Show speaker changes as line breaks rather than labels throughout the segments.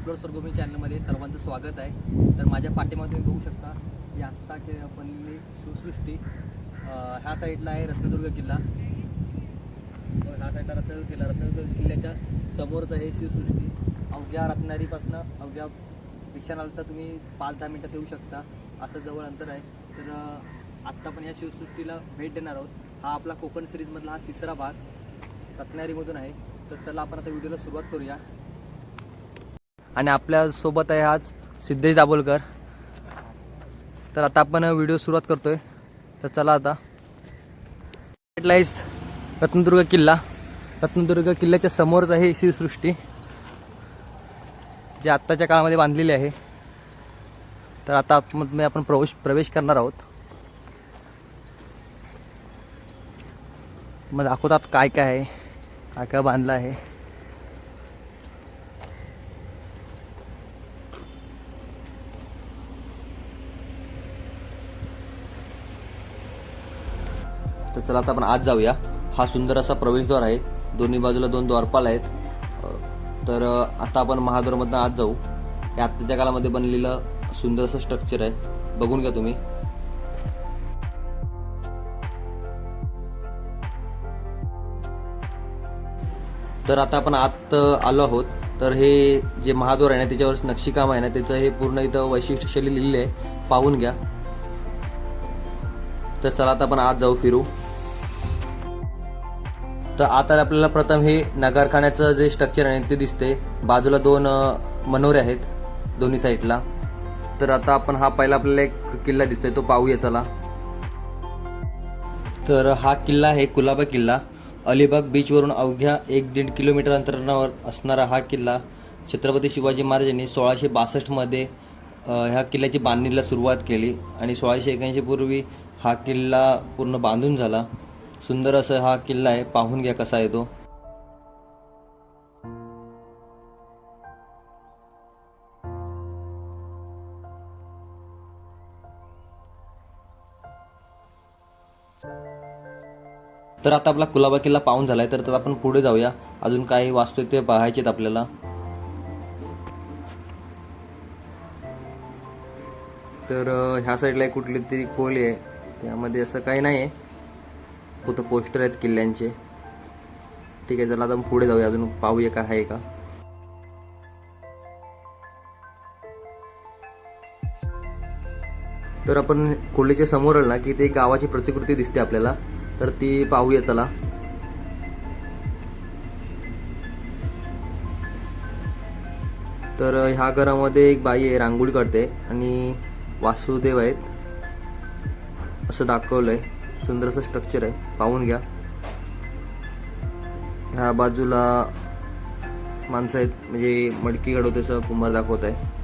Explore सरगोमी चॅनलमध्ये सर्वांचं स्वागत आहे. तर माझ्या पाठीमागे तुम्ही बघू शकता की आत्ता के बनलेली सुसृष्टी. ह्या साईडला आहे रत्नदुर्ग किल्ला. ह्या साईडला रत्नदुर्ग किल्ला. रत्नदुर्ग किल्ल्याच्या समोरचं आहे शिवसृष्टी अवघ्या रत्नागिरीपासनं अवघ्या रिक्षानं तर तुम्ही पाच दहा मिनटात येऊ शकता. असं जवळ अंतर आहे. तर आत्ता पण या शिवसृष्टीला भेट देणार आहोत. हा आपला कोकण सिरीजमधला हा तिसरा भाग रत्नागिरीमधून आहे. तर चला आपण आता व्हिडिओला सुरुवात करूया. आणि आपल्यासोबत आहे आज सिद्धेश दाभोलकर. तर आता आपण व्हिडिओ सुरुवात करतोय. तर चला आता. लाईस रत्नदुर्ग किल्ला. रत्नदुर्ग किल्ल्याच्या समोरच आहे शिवसृष्टी जी आत्ताच्या काळामध्ये बांधलेली आहे. तर आता आतमध्ये आपण प्रवेश प्रवेश करणार आहोत. मग दाखवतात काय काय आहे काय काय बांधलं आहे. चला आता आपण आज जाऊया. हा सुंदर असा प्रवेशद्वार आहे. दोन्ही बाजूला दोन द्वारपाल आहेत. तर आता आपण महाद्वारमधनं आज जाऊ. हे आत्ताच्या काळामध्ये बनलेलं सुंदर असं स्ट्रक्चर आहे. बघून घ्या तुम्ही. तर आता आपण आत आलो आहोत. तर हे जे महाद्वार आहे ना त्याच्यावर नक्षीकाम आहे ना त्याचं हे पूर्ण इथं वैशिष्ट्य शैली लिहिली आहे. पाहून घ्या. तर चला आता आपण आत जाऊ फिरू. तर आता आपल्याला प्रथम हे नगारखान्याचं जे स्ट्रक्चर आहे ते दिसते. बाजूला दोन मनोरे आहेत दोन्ही साईडला तर आता आपण हा पहिला आपल्याला एक किल्ला दिसतोय तो पाहूया चला. तर हा किल्ला आहे कुलाबा किल्ला. अलिबाग बीचवरून अवघ्या एक दीड किलोमीटर अंतरावर असणारा हा किल्ला छत्रपती शिवाजी महाराजांनी सोळाशे बासष्टमध्ये ह्या किल्ल्याची बांधणीला सुरुवात केली. आणि सोळाशे एक्याऐंशी पूर्वी हा किल्ला पूर्ण बांधून झाला. सुंदर असं हा किल्ला आहे. पाहून घ्या कसा आहे तो तर आता आपला कुलाबा किल्ला पाहून झालाय. तर त्यात आपण पुढे जाऊया. अजून काही वास्तू ते पाहायचेत आपल्याला. तर ह्या साईडला कुठली तरी खोली आहे. त्यामध्ये असं काही नाही आहे फक्त पोस्टर आहेत किल्ल्यांचे. ठीक आहे चला आता पुढे जाऊया. अजून पाहूया का आहे का. तर आपण खोलीच्या समोर आलं ना की ते गावाची प्रतिकृती दिसते आपल्याला. तर ती पाहूया चला. तर ह्या घरामध्ये एक बाई आहे रांगोळी काढते आणि वासुदेव आहेत. असं दाखवलंय. सुंदर असं स्ट्रक्चर आहे. पाहून घ्या. ह्या बाजूला माणसं आहेत. म्हणजे मडकी घडवते असं कुंभार दाखवत आहे.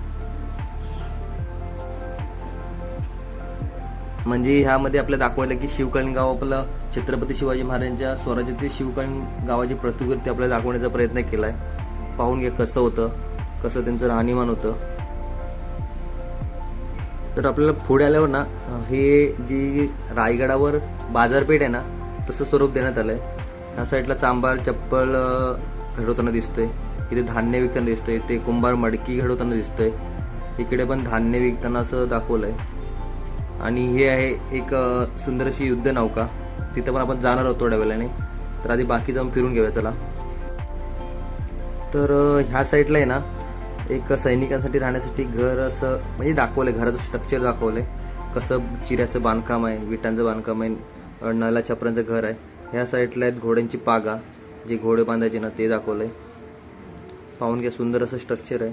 म्हणजे ह्यामध्ये आपल्याला दाखवायला की शिवकालीन गाव आपलं छत्रपती शिवाजी महाराजांच्या स्वराज्यातील शिवकालीन गावाची प्रतिकृती आपल्याला दाखवण्याचा प्रयत्न केला आहे पाहून घ्या कसं होतं. कसं त्यांचं राहणीमान होतं. तर आपल्याला पुढे आल्यावर ना हे जी रायगडावर बाजारपेठ आहे ना तसं स्वरूप देण्यात आलं आहे ह्या साईडला चांबार चप्पल घडवताना दिसतोय. इथे धान्य विकताना दिसतंय. इथे कुंभार मडकी घडवताना दिसतोय. इकडे पण धान्य विकताना असं दाखवलंय. आणि हे आहे एक सुंदर अशी युद्ध नौका. तिथं पण आपण जाणार आहोत थोड्या वेळाने. तर आधी बाकी जाऊन फिरून घेऊया चला. तर ह्या साईडला आहे ना एक सैनिकांसाठी राहण्यासाठी घर असं म्हणजे दाखवलंय घराचं स्ट्रक्चर दाखवलंय. कसं चिऱ्याचं बांधकाम आहे विटांचं बांधकाम आहे नला छपरांचं घर आहे. ह्या साईडला आहेत घोड्यांची पागा जे घोडे बांधायचे ना ते दाखवलंय. पाहून घ्या सुंदर असं स्ट्रक्चर आहे.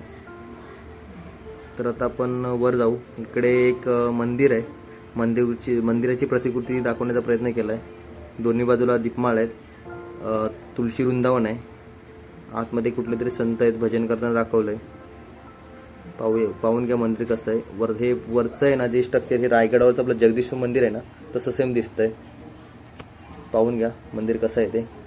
तर आता आपण वर जाऊ. इकडे एक मंदिर आहे. मंदिरची मंदिराची प्रतिकृती दाखवण्याचा प्रयत्न केला आहे दोन्ही बाजूला दीपमाळ आहेत. तुळशी वृंदावन आहे. आतमध्ये कुठले तरी संत आहेत भजन करताना दाखवलं आहे पाहूया पाहून घ्या मंदिर कसं आहे. वर हे वरचं आहे ना जे स्ट्रक्चर हे रायगडावरचं आपलं जगदीश्वर मंदिर आहे ना तसं सेम दिसतंय. पाहून घ्या मंदिर कसं आहे ते.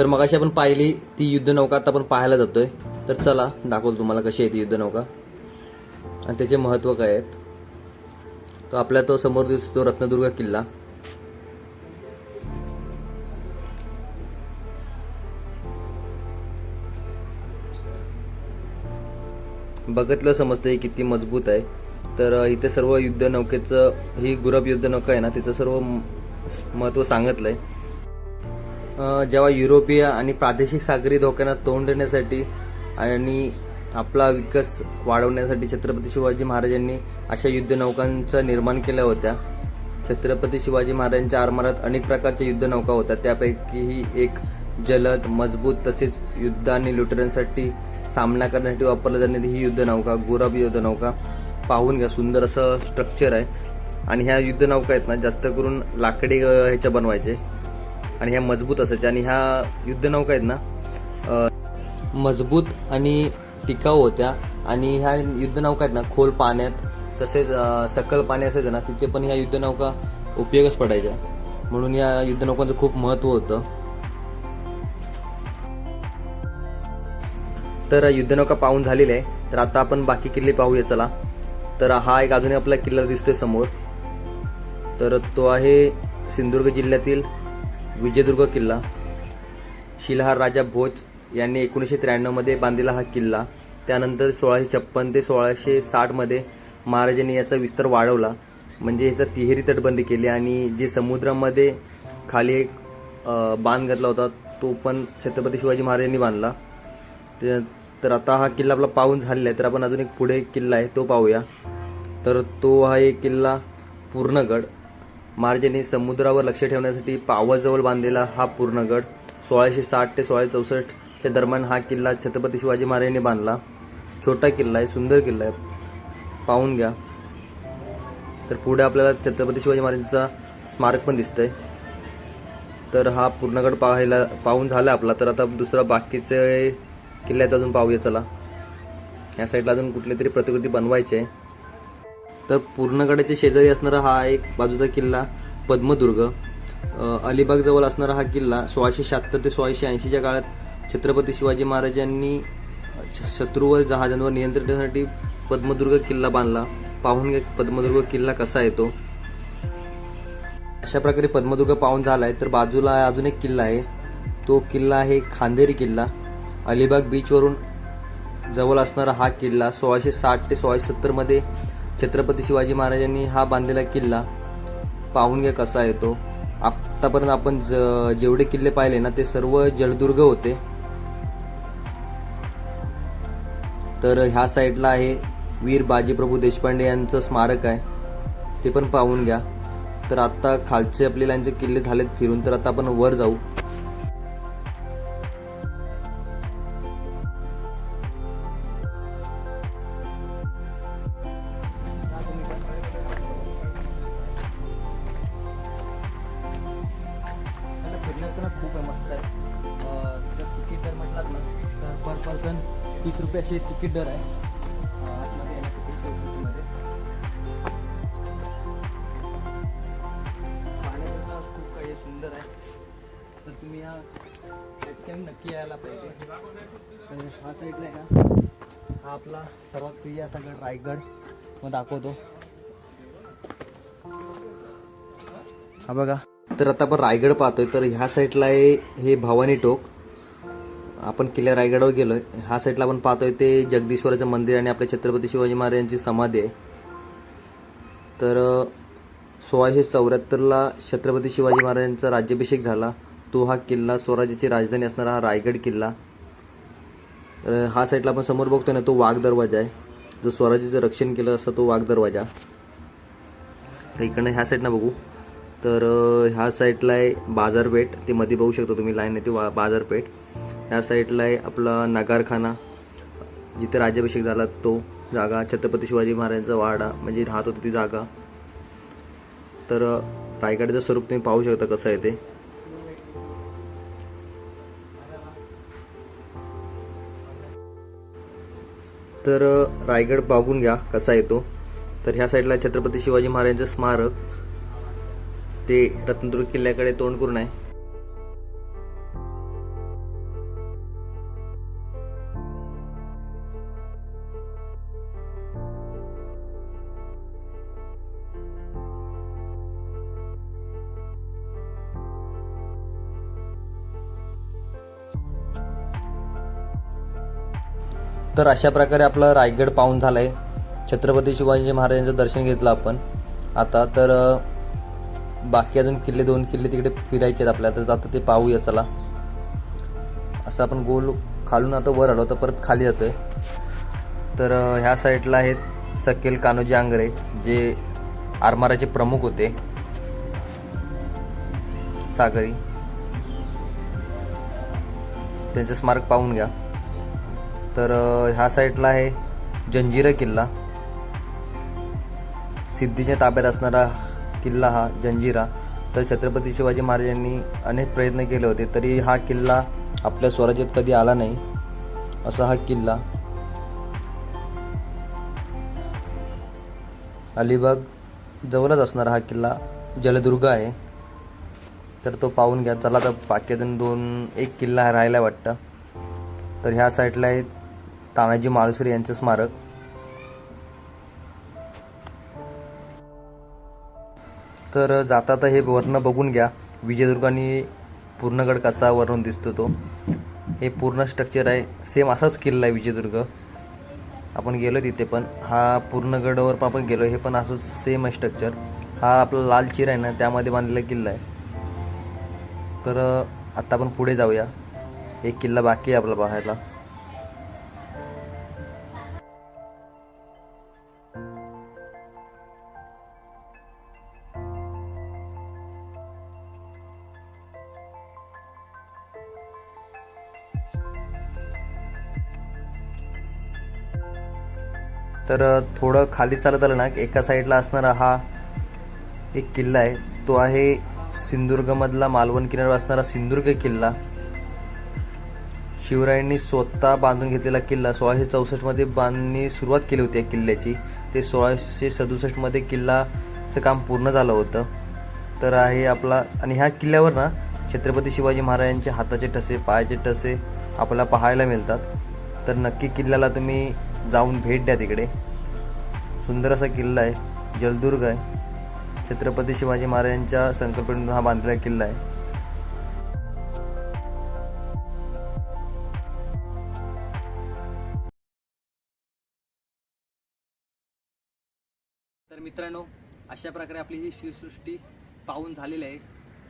तर मगाशी आपण पाहिली ती युद्धनौका आता आपण पाहायला जातोय. तर चला दाखवतो तुम्हाला कशी आहे ती युद्धनौका आणि त्याचे महत्त्व काय आहेत? तो आपल्या तो समोर दिसतो रत्नदुर्ग किल्ला. बघतलं समजतं किती मजबूत आहे. तर इथे सर्व युद्ध नौकेचं ही गुरब युद्ध नौका आहे ना तिचं सर्व महत्त्व महत्त्व सांगितलं आहे जेव्हा युरोपीय आणि प्रादेशिक सागरी धोक्यांना तोंड देण्यासाठी आणि आपला विकास वाढवण्यासाठी छत्रपती शिवाजी महाराजांनी अशा युद्धनौकांचं निर्माण केल्या होत्या. छत्रपती शिवाजी महाराजांच्या आरमारात अनेक प्रकारच्या युद्धनौका होत्या. त्यापैकी ही एक जलद मजबूत तसेच युद्ध आणि लुटऱ्यांसाठी सामना करण्यासाठी वापरल्या जाणारी ही युद्धनौका गुराब युद्धनौका पाहून घ्या सुंदर असं स्ट्रक्चर आहे. आणि ह्या युद्धनौका आहेत ना जास्त करून लाकडी ह्याच्या बनवायचे. आणि ह्या मजबूत असायच्या. आणि ह्या युद्धनौका आहेत ना मजबूत आणि टिकाऊ होत्या. आणि ह्या युद्धनौका आहेत ना खोल पाण्यात तसेच सकल पाणी असायचं ना तिथे पण ह्या युद्धनौका उपयोगच पडायच्या. म्हणून या युद्धनौकांचं खूप महत्त्व होतं. तर युद्धनौका पाहून झालेली आहे. तर आता आपण बाकी किल्ले पाहूया चला. तर हा एक अजूनही आपला किल्ला दिसतोय समोर. तर तो आहे सिंधुदुर्ग जिल्ह्यातील विजयदुर्ग किल्ला. शिलहार राजा भोज यांनी एकोणीसशे त्र्याण्णवमध्ये बांधलेला हा किल्ला. त्यानंतर सोळाशे छप्पन ते सोळाशे साठमध्ये महाराजांनी याचा विस्तार वाढवला. म्हणजे याचा तिहेरी तटबंदी केली आणि जे समुद्रामध्ये खाली एक बांध घातला होता तो पण छत्रपती शिवाजी महाराजांनी बांधला. तर आता हा किल्ला आपला पाहून झालेला आहे. तर आपण अजून एक पुढे एक किल्ला आहे तो पाहूया. तर तो हा एक किल्ला पूर्णगड. महाराजांनी समुद्रावर लक्ष ठेवण्यासाठी पावाजवळ बांधलेला हा पूर्णगड सोळाशे साठ ते सोळाशे चौसष्टच्या दरम्यान हा किल्ला छत्रपती शिवाजी महाराजांनी बांधला. छोटा किल्ला आहे सुंदर किल्ला आहे. पाहून घ्या. तर पुढे आपल्याला छत्रपती शिवाजी महाराजांचा स्मारक पण दिसतंय. तर हा पूर्णगड पाहायला पाहून झाला आपला. तर आता दुसरा बाकीचे किल्ल्यात आहेत अजून पाहूया. चला. या साईडला अजून कुठले तरी प्रतिकृती बनवायची आहे. तर पूर्णगडाच्या शेजारी असणारा हा एक बाजूचा किल्ला पद्मदुर्ग. अलिबागजवळ असणारा हा किल्ला सोळाशे शहात्तर ते सोळाशे ऐंशीच्या काळात छत्रपती शिवाजी महाराजांनी श- शत्रूवर जहाजांवर नियंत्रण ठेवण्यासाठी पद्मदुर्ग किल्ला बांधला. पाहून पद्मदुर्ग किल्ला कसा येतो. अशा प्रकारे पद्मदुर्ग पाहून झाला आहे तर बाजूला अजून एक किल्ला आहे. तो किल्ला आहे खांदेरी किल्ला. अलिबाग बीचवरून जवळ असणारा हा किल्ला सोळाशे साठ ते सोळाशे सत्तरमध्ये छत्रपती शिवाजी महाराजांनी हा बांधलेला किल्ला पाहून घ्या कसा येतो आत्तापर्यंत आपण ज जेवढे किल्ले पाहिले ना ते सर्व जलदुर्ग होते. तर ह्या साईडला आहे वीर बाजीप्रभू देशपांडे यांचं स्मारक आहे. ते पण पाहून घ्या. तर आत्ता खालचे आपले यांचे किल्ले झालेत फिरून तर आता आपण वर जाऊ. पर्सन तीस रुपयाचे तिकीट दर आहे. अं, आतमध्ये येण्यासाठी शिवशक्तीमध्ये. खूप काही सुंदर आहे. तर तुम्ही या ठिकाणी नक्की यायला पाहिजे. तर हा साईडला आहे ना हा आपला सर्वात प्रिय असा गड रायगड. मग दाखवतो. हा बघा. तर आता आपण रायगड पाहतोय. तर ह्या साईडला आहे हे भवानी टोक. आपण किल्ल्या रायगडावर आहे ह्या साईडला आपण पाहतोय ते जगदीश्वराचं मंदिर आणि आपल्या छत्रपती शिवाजी महाराजांची समाधी आहे. तर सोळाशे चौऱ्याहत्तरला छत्रपती शिवाजी महाराजांचा राज्याभिषेक झाला. तो हा किल्ला स्वराज्याची राजधानी असणारा हा रायगड किल्ला. तर हा साईडला आपण समोर बघतोय ना तो वाघ दरवाजा आहे. जो स्वराज्याचं रक्षण केलं असं तो वाघ दरवाजा. तर इकडनं ह्या साईडनं बघू. तर ह्या साईडला आहे बाजारपेठ. ते मध्ये बघू शकता तुम्ही लाईन आहे ती वा बाजारपेठ. ह्या साईडला आहे आपला नगारखाना. जिथे राज्याभिषेक झाला तो जागा छत्रपती शिवाजी महाराजांचा वाडा म्हणजे राहत होती ती जागा. तर रायगडचं स्वरूप तुम्ही पाहू शकता कसं आहे ते. तर रायगड बघून घ्या कसा येतो तर ह्या साईडला छत्रपती शिवाजी महाराजांचं स्मारक. ते रत्नदुर्ग किल्ल्याकडे तोंड करून आहे. तर अशा प्रकारे आपलं रायगड पाहून झालं आहे छत्रपती शिवाजी महाराजांचं दर्शन घेतलं आपण. आता तर बाकी अजून किल्ले दोन किल्ले तिकडे फिरायचे आहेत आपल्याला. तर आता ते पाहूया चला. असं आपण गोल खालून आता वर आलो तर परत खाली जातो आहे तर ह्या साईडला आहेत सकेल कान्होजी आंग्रे जे आरमाराचे प्रमुख होते. सागरी. त्यांचं स्मारक पाहून घ्या. तर ह्या साईडला आहे जंजिरा किल्ला. सिद्धीच्या ताब्यात असणारा किल्ला हा जंजिरा. तर छत्रपती शिवाजी महाराजांनी अनेक प्रयत्न केले होते तरी हा किल्ला आपल्या स्वराज्यात कधी आला नाही. असा हा किल्ला. अलिबाग जवळच असणारा हा किल्ला जलदुर्ग आहे. तर तो पाहून घ्या. चला तर बाकी अजून दोन एक किल्ला राहायला वाटतं. तर ह्या साईडला आहे तानाजी मालुसरे यांचं स्मारक. तर जाता तर हे वर्ण बघून घ्या. विजयदुर्गाने पूर्णगड कसा वरून दिसतो तो. हे पूर्ण स्ट्रक्चर आहे. सेम असाच किल्ला आहे विजयदुर्ग. आपण गेलो तिथे पण. हा पूर्णगडावर पण आपण गेलो. हे पण असंच सेम आहे स्ट्रक्चर हा आपला लाल चिर आहे ना त्यामध्ये बांधलेला किल्ला आहे. तर आता आपण पुढे जाऊया. एक किल्ला बाकी आहे आपला पाहायला तर थोडं खाली चालत आलं ना एका साईडला असणारा हा एक किल्ला आहे. तो आहे सिंधुदुर्गमधला मालवण किनाऱ्यावर असणारा सिंधुदुर्ग किल्ला. शिवरायांनी स्वतः बांधून घेतलेला किल्ला सोळाशे चौसष्टमध्ये बांधणी सुरुवात केली होती या किल्ल्याची. ते सोळाशे सदुसष्टमध्ये किल्लाचं काम पूर्ण झालं होतं. तर आहे आपला आणि ह्या किल्ल्यावर ना छत्रपती शिवाजी महाराजांचे हाताचे ठसे पायाचे ठसे आपल्याला पाहायला मिळतात. तर नक्की किल्ल्याला तुम्ही जाऊन भेट द्या तिकडे. सुंदर असा किल्ला आहे. जलदुर्ग आहे. छत्रपती शिवाजी महाराजांच्या संकल्पनेतून हा बांधलेला किल्ला आहे. तर मित्रांनो अशा प्रकारे आपली ही शिवसृष्टी पाहून झालेली आहे.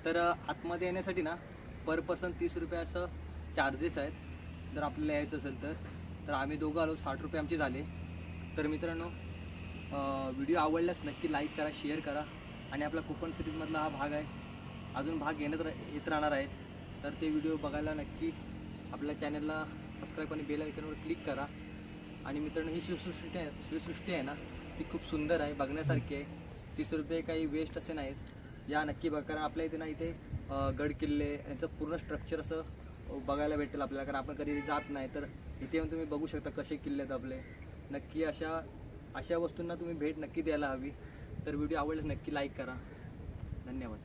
तर आतमध्ये येण्यासाठी ना पर पर्सन तीस रुपये असं चार्जेस आहेत. जर आपल्याला यायचं असेल तर. तर आम्ही दोघं आलो साठ रुपये आमचे झाले. तर मित्रांनो व्हिडिओ आवडल्यास नक्की लाईक करा शेअर करा. आणि आपला कोकण सिरीजमधला हा भाग आहे. अजून भाग येणं रा- येत राहणार आहेत. तर ते व्हिडिओ बघायला नक्की आपल्या चॅनलला सबस्क्राईब आणि बेल आयकॉनवर क्लिक करा. आणि मित्रांनो ही शिवसृष्टी आहे शिवसृष्टी आहे ना ती खूप सुंदर आहे बघण्यासारखी आहे. तीस रुपये काही वेस्ट असे नाहीत. या नक्की बघा कारण आपल्या इथे ना इथे गड किल्ले यांचं पूर्ण स्ट्रक्चर असं बघायला भेटेल आपल्याला. कारण आपण कधी जात नाही तर इथे येऊन तुम्ही बघू शकता कसे किल्ले आहेत आपले नक्की अशा अशा वस्तूंना तुम्ही भेट नक्की द्यायला हवी. तर व्हिडिओ आवडल्यास नक्की लाईक करा. धन्यवाद.